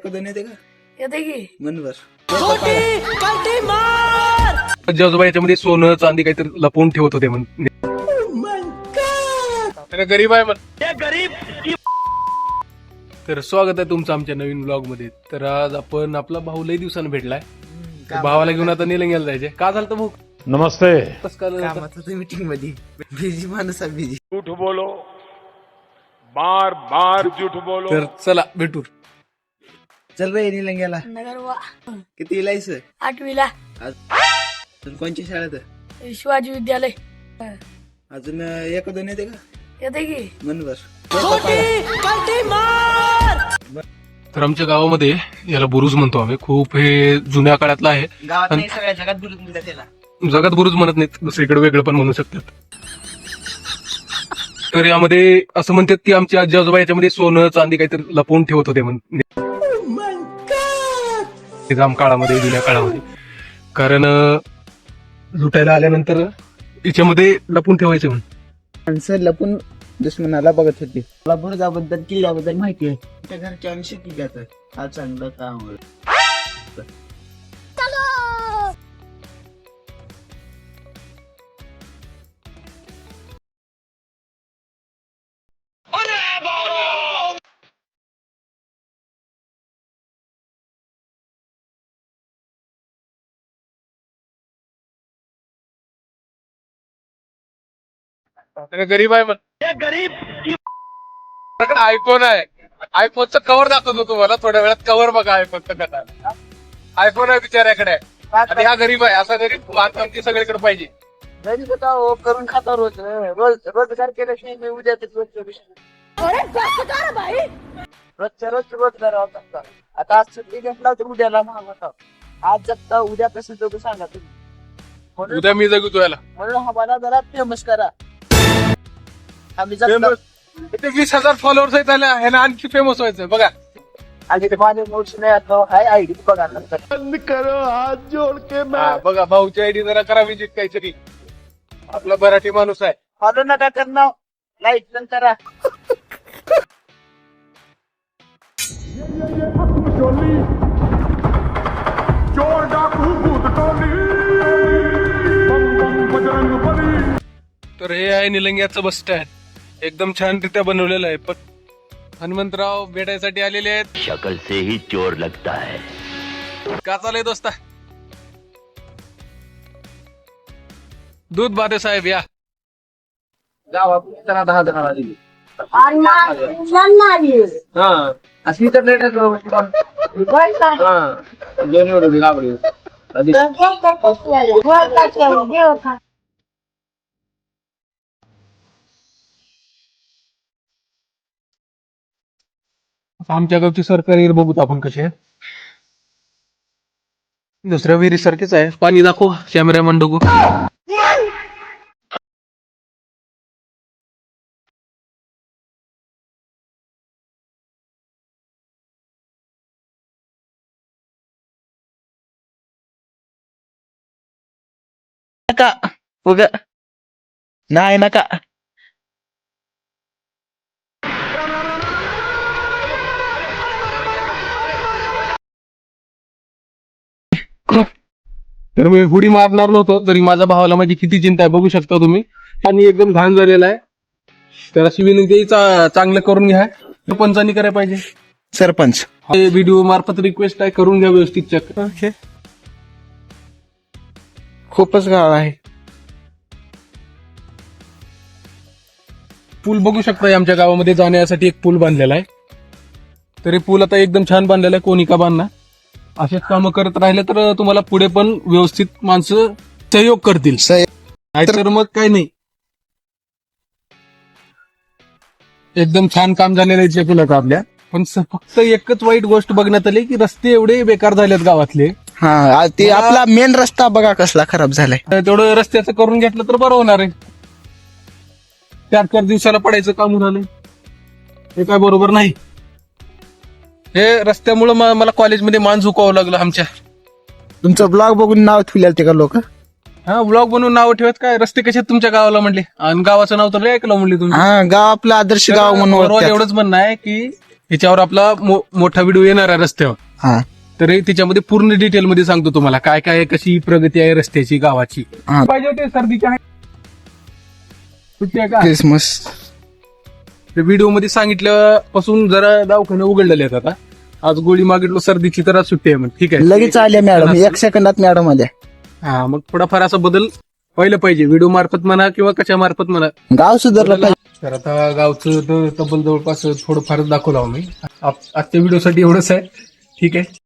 एक दोन येते का? येते की? मनभर आजोबा याच्यामध्ये सोनं चांदी काहीतरी लपवून ठेवत होते त्याला गरीब आहे म्हण. तर स्वागत आहे तुमचं आमच्या नवीन ब्लॉगमध्ये तर आज आपण आपला भाऊ लई दिवसानं भेटलाय. तर भावाला घेऊन आता निलंग्याला जायचे का झालं तर भाऊ नमस्ते. कसं काय झालं? कामात होतं मीटिंगमध्ये. बिझी माणूस आहे बिझी झूठ बोलो. बार बार झूठ बोलो. तर चला भेटू. चल रे निलंग्याला नगर वा किती इलायचं? आठवीला. अजून कोणच्या शाळेत शिवाजी विद्यालय. अजून एक दोन येते का? येते की? मनभर तर आमच्या गावामध्ये याला बुरुज म्हणतो आम्ही. खूप हे जुन्या काळातलं आहे. गावात नाही सगळ्या जगात बुरुज म्हणतात त्याला जगात बुरुज म्हणत नाहीत. दुसरीकडे वेगळं पण म्हणू शकतात. तर यामध्ये असं म्हणतात की आमचे आजी आजोबा याच्यामध्ये सोनं चांदी काहीतरी लपवून ठेवत होते म्हण निजाम काळामध्ये जुन्या काळामध्ये. कारण लुटायला आल्यानंतर याच्यामध्ये लपून ठेवायचे म्हणून. माणसं लपून दुश्मनाला बघत होती. मला बुरुजाबद्दल किल्ल्याबद्दल माहिती आहे. त्या घरच्या अंशी किल्ल्यात हा चांगलं काम होईल त्याला गरीब आहे म्हण. गरीब आयफोन आहे. आयफोनचं कव्हर दाखवतो तुम्हाला. थोड्या वेळात कव्हर बघा आयफोनचं कसा आयफोन आहे बिचाऱ्याकडे. आणि हा गरीब आहे. असा गरीब आमची सगळीकडे पाहिजे. घरी होता हो करून खाता रोज. रोज रोजगार केल्याशिवाय मी उद्या रोजच्या रोज रोजगार होता आता आज सुट्टी घेतला तर उद्याला महाग होता. आज जगता उद्या कसं जगू सांगा तुम्ही? उद्या मी जगतो याला म्हणून हा मला जरा फेमस करा. आम्ही जगता. इथे वीस हजार फॉलोअर्स आहेत त्याला ह्याला आणखी फेमस व्हायचं बघा. आणि ते माझे नाही हाय आयडी बघा नंतर. बंद करो हाथ जोड़ के मैं हा, बघा भाऊची आयडी जरा करा विजिट काहीतरी. आपला मराठी माणूस आहे. फॉलो नका करणं. लाईक पण करा. चोली चोर डाकू भूत टोली बम बम बजरंग बली तर हे आहे निलंग्याचं बस स्टँड एकदम छानरित्या बनवलेलं आहे. पण हनुमंतराव भेटायसाठी आलेले आहेत. शक्ल से ही चोर लगता है. का चालय दोस्ता? दूध बादे साहेब या. गावात त्यांना दहा जणांना दिली हा. असली तर लेट हा. दोन एवढं गाबडी आधी आमच्या गावची सरकारी विहीर बघूत आपण कशी आहे. दुसऱ्या विहिरी सारखीच आहे. पाणी दाखव कॅमेरामॅन डोगू नका उग. नाही नका. तर मी हुडी मारणार नव्हतो तरी माझ्या भावाला माझी किती चिंता आहे बघू शकता तुम्ही. आणि एकदम घाण झालेला आहे. त्याला अशी विनंती चांगलं करून घ्या. पंचानी करायला पाहिजे. सरपंच. हे व्हिडिओ मार्फत रिक्वेस्ट आहे करून घ्या व्यवस्थित चेक ओके. खूपच गाव आहे. पूल बघू शकता आमच्या गावामध्ये जाण्यासाठी एक पूल बांधलेला आहे. तरी पूल आता एकदम छान बांधलेला आहे कोणी का बांधणार? असेच कामं करत राहिले तर तुम्हाला पुढे पण व्यवस्थित माणसं सहयोग करतील. नाहीतर मग काही नाही. एकदम छान काम झालेलं आहे पुलाचं आपल्या. पण फक्त एकच वाईट गोष्ट बघण्यात आली की रस्ते एवढे बेकार झालेत गावातले. हा ते आपला मेन रस्ता बघा कसला खराब झालाय. तेवढं रस्त्याचं करून घेतलं तर बरं होणार आहे. चार चार दिवसाला पडायचं काम झालंय हे काय बरोबर नाही. हे रस्त्यामुळं म- मला कॉलेजमध्ये मान झुकावं लागलं आमच्या. तुमचं ब्लॉग बघून नाव ठेवलेलं ते का लोक? हा ब्लॉग बनवून नाव ठेवत काय? रस्ते कसे आहेत तुमच्या गावाला म्हणले? आणि गावाचं नाव तर लय ऐकलं म्हणले तुम्ही. हा गाव आपलं आदर्श गाव म्हणून ओळखतात. एवढंच म्हणणं आहे की याच्यावर आपला मो- मोठा व्हिडिओ येणार आहे रस्त्यावर. हा. तर हे त्याच्यामध्ये पूर्ण डिटेल मध्ये सांगतो तुम्हाला काय काय आहे, कशी प्रगती आहे रस्त्याची गावाची. हा. पाहिजे होते सर्दीच्या सुट्टी आहे का? क्रिसमस व्हिडिओमध्ये सांगितल्यापासून जरा दवाखाने उघडलेले आहेत आता. आज गोळी मागितलो सर्दीची तर आज सुट्टी आहे मग ठीक आहे. लगेच आल्या मॅडम एक सेकंदात मॅडम आल्या. हा मग थोडाफार असा बदल व्हायला पाहिजे. व्हिडिओ मार्फत म्हणा किंवा कशा मार्फत म्हणा. गाव सुधारलं पाहिजे. तर आता गावचं तब्बल जवळपास थोडंफारच दाखवलं मी आप- आजच्या व्हिडिओसाठी एवढंच आहे. ठीक आहे.